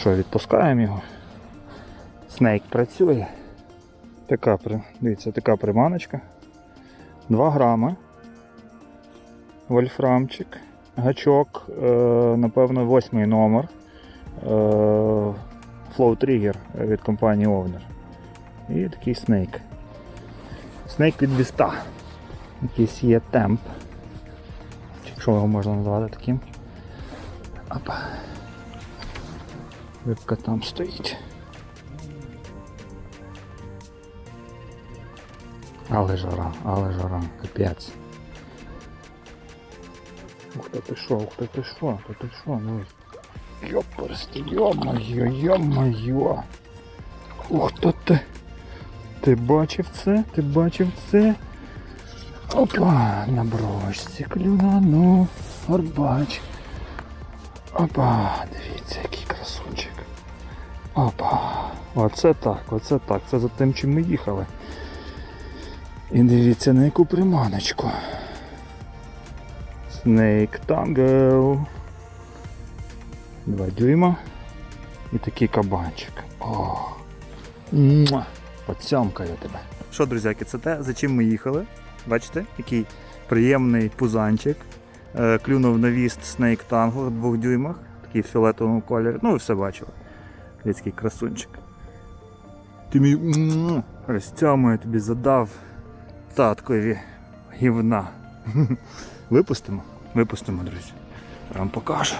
Що, відпускаємо його. Снейк працює. Така, дивіться, така приманочка. 2 грама. Вольфрамчик. Гачок, е, напевно, восьмий номер. Е, Flow Trigger від компанії Ovner. І такий снейк. Снейк від Віста. Якийсь є темп. Якщо його можна назвати таким. Опа. Рибка там стоїть. Але жара, але жара, капець. Ух ти ти що, ух ти ти що, ти ти що, ну. Йоперсти, йо-моє, йо-моє. Ух ти ти. Ти бачив це? Ти бачив це? Опа, на клюна, ну, горбач. Опа, дивіться, який. Опа. Оце так, оце так. Це за тим, чим ми їхали. І дивіться на яку приманочку. Snake Tango. Два дюйма. І такий кабанчик. О. Муа. Тебе. Що, друзяки, це те, за чим ми їхали. Бачите, який приємний пузанчик. Е, Клюнув на віст Snake Tango в двох дюймах, такий в фіолетовому кольорі. Ну, ви все бачили. Людський красунчик. Ти мій розтямує тобі задав таткові гівна. Випустимо? Випустимо, друзі. Я вам покажу.